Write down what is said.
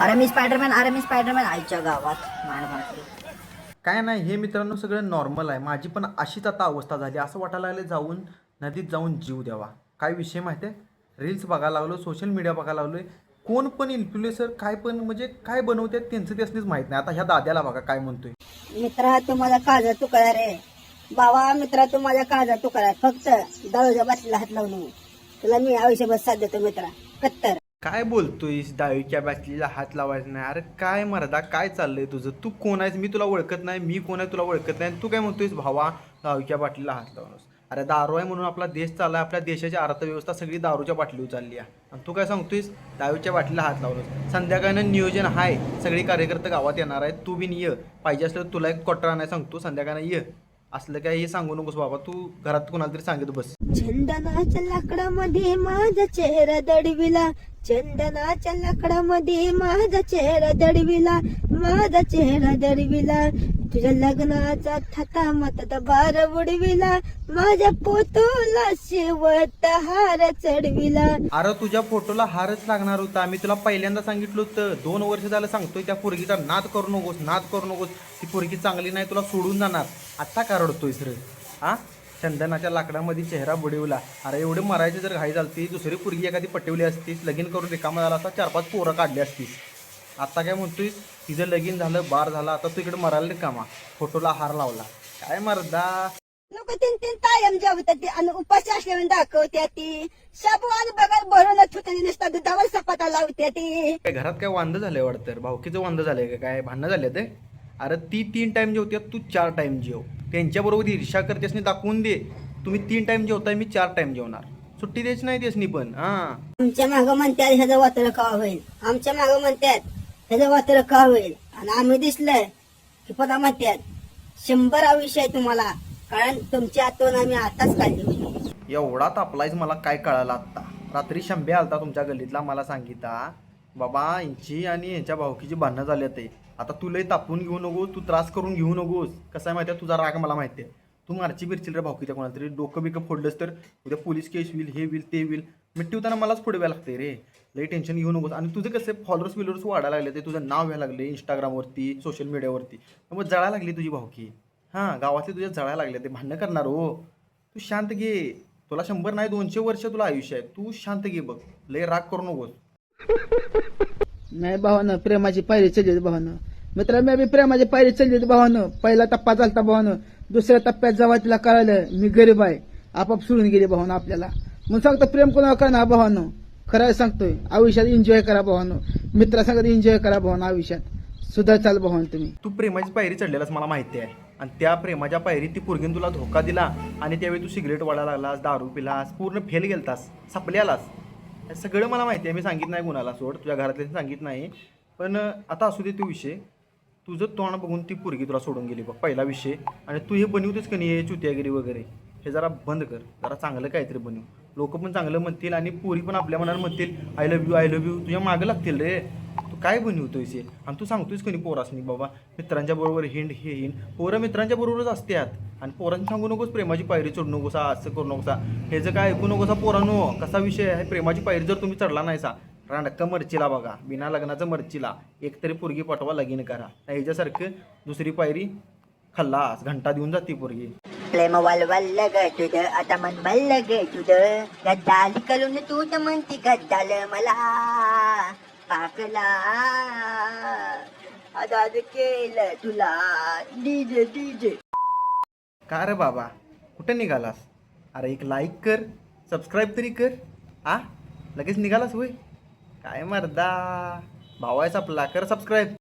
अरे मी स्पायडरमॅन अरे मी स्पायडरमॅन. आईच्या गावात काय नाही हे मित्रांनो सगळं नॉर्मल आहे. माझी पण अशीच आता अवस्था झाली. असं वाटायला लागले जाऊन नदीत जाऊन जीव द्यावा. काय विषय माहिती आहे रील्स बघायला लागलो सोशल मीडिया बघायला लागलोय. कोण पण इन्फ्लुएन्सर काय पण म्हणजे काय बनवतात त्यांचं त्यासनीच माहीत नाही. आता ह्या दाद्याला बघा काय म्हणतोय. मित्रा तू माझा काळजा तुकडा रे. बाबा मित्रा तू माझ्या काळजा तुकडा. फक्त दारूच्या बाटलीला हात लावून. तुला मी आयुष्यभर साथ देतो मित्रा. कत्तर काय बोलतोयस? डावीच्या बाटलीला हात लावायचा नाही. अरे काय मर्दा काय चाललंय तुझं? तू कोण आहेस? मी तुला ओळखत नाही. मी कोण आहे तुला ओळखत नाही. तू काय म्हणतोयस? भावा डावीच्या बाटलीला हात लावणं अरे दारू आहे म्हणून आपला देश चाललाय. आपल्या देशाची अर्थव्यवस्था सगळी दारूच्या बाटलीवर चालली आहे. आणि तू काय सांगतोयस? डावीच्या बाटलीला हात लावलंस संध्याकाळनं नियोजन आहे सगळे कार्यकर्ते गावात येणार आहेत. तू बी ये. पाहिजे असलं तुला एक क्वार्टर नाही सांगतो. संध्याकाळनं ये. असलं काय हे सांगू नकोस बाबा. तू घरात कोणाला तरी सांगितलं बस. चंदनाच्या लाकडामध्ये माझा चेहरा दडविला. चंदनाच्या लाकडामध्ये माझा चेहरा दडविला माझा चेहरा दडविला. तुझ्या लग्नाचा थता मत बार उडविला माझ्या पोतोला शेवट हार चढविला. अरे तुझ्या फोटोला हारच लागणार होता. मी तुला पहिल्यांदा सांगितलं होतं. दोन वर्ष झालं सांगतोय त्या पोरगीचा नाद करू नकोस नाद करू नकोस. ती पोरगी चांगली नाही तुला सोडून जाणार. आत्ता का रडतोयस सर हा चंदनाच्या लाकडामध्ये चेहरा बुडवला. अरे एवढे मरायची जर घाई झालती दुसरी पोरगी एखादी पटवली असतीस लगीन करून रिकामा झाला असता चार पाच पोरं काढली असतीस. आता काय म्हणतोयस? तिचं लगीन झालं बार झाला आता तू इकडे मरायला रिकामा. फोटोला हार लावला. काय मरदा? लोक तीन तीन कायम जेवतात ती आणि उपाशी असल्यावर दाखवत्या ती. शाबू आणि बगर भरून थुतली नुसता दुधावर सपाटा लावत्या ती. काय घरात काय वांद झालंय वाटतं? भाऊकीचं वांद झालंय का काय? भांडणं झाले ते अरे ती तीन टाइम जेवते तू चार टाइम जेव. त्यांच्याबरोबर ईर्षा करतेस दाखवून दे. तुम्ही तीन टाइम जेवताय मी चार टाइम जेवणार. सुट्टी द्यायची नाही त्यासनी पण हा. आमच्या मागं म्हणतात ह्याचं वातर का होईल आमच्या मागं म्हणतात ह्याचं वातर का होईल आणि आम्ही दिसलंय की पदा म्हणतात शंभर आयुष्य आहे तुम्हाला कारण तुमची आठवण आम्ही आताच काढली होती. एवढा तापलायच मला काय कळालं आत्ता? रात्री शंभे आलता तुमच्या गल्लीतला मला सांगितला बाबा यांची आणि यांच्या भावकीची भांडणं झाली ते आता तू तापून घेऊ नकोस तू त्रास करून घेऊ नकोस. कसं आहे माहिती आहे? तुझा राग मला माहिती आहे. तू मारची बिरचील रे भावकीच्या कोणाला तरी. डोकं बिकं फोडलंस तर उद्या पोलीस केस होईल हे होईल ते होईल. मिट्टी होताना मलाच पुढे व्हायला लागते रे. लई टेन्शन घेऊ नकोस. आणि तुझं कसं फॉलोअर्स बिलोअर्स वाढायला लागले ते तुझं नाव व्हायला लागले इंस्टाग्रामवरती सोशल मीडियावरती मग जळायला लागली तुझी भावकी हां गावातले तुझ्या जळायला लागले. ते भांडणं करणार हो. तू शांत घे. तुला शंभर नाही दोनशे वर्ष तुला आयुष्य आहे. तू शांत घे बघ. लय राग करू नकोस. नाही भावानं प्रेमाची पायरी चढली होती भावानं. मित्र मी बी प्रेमाची पायरी चढली होती भावानं. पहिला टप्पा चालता भावानं. दुसऱ्या टप्प्यात जेव्हा तिला कळालं मी गरीब आहे. आपाप सोडून गेली भावानं आपल्याला. मग सांगतो प्रेम कोणावर करणार भावानं? खरं सांगतोय आयुष्यात एन्जॉय करा भावानं. मित्रासंगत एन्जॉय करा भावानं आयुष्यात. सुद्धा चाल भावानं तुम्ही. तू प्रेमाची पायरी चढलेलास मला माहिती आहे. आणि त्या प्रेमाच्या पायरीत ती पोरगीन तुला धोका दिला आणि त्यावेळी तू सिगरेट वाढायला लागलास दारू पिलास पूर्ण फेल गेलतास सपल्यालास. आलास सगळं मला माहिती आहे. मी सांगित नाही कुणाला सोड. तुझ्या घरातल्या सांगित नाही. पण आता असू दे तो विषय. तुझं तोंड बघून ती पोरगी तुला सोडून गेली बघ पहिला विषय. आणि तू हे बनवतेस का नाही हे चुत्यागिरी वगैरे. हे जरा बंद कर. जरा चांगलं काहीतरी बनव. लोक पण चांगलं म्हणतील आणि पोरी पण आपल्या मनात म्हणतील I love you I love you तुझ्या मागं लागतील रे. काय बनवतोयस हे? आणि तू सांगतोयस कोणी पोरासनी बाबा? मित्रांच्या बरोबर हिंड हे हिंड. पोरं मित्रांच्या बरोबरच असतात आणि पोरांनी सांगू नकोस प्रेमाची पायरी चढू नकोसा असं करू नकोसा. हे जर काय ऐकू नकोसा पोरांनो कसा विषय आहे? प्रेमाची पायरी जर तुम्ही चढला नाहीसा रांडक्का मर्चीला बघा. बिना लग्नाचं मर्चीला. एकतरी पोरगी पाठवा लगीन करा. याच्यासारखं ह्याच्यासारखं दुसरी पायरी खल्लास घंटा देऊन जाते पोरगी. प्रेम वलवल ग तुझ. आता मन मल्ल ग तुझ. गद्दाली करून तू तर म्हणती गद्दाल मला. पाकला. आता केलं तुला. DJ DJ. का रे बाबा? कुठं निघालास? अरे एक लाईक कर सबस्क्राईब तरी कर. आ? लगेच निघालास होय? काय मर्दा? भावायचा आपला कर सबस्क्राईब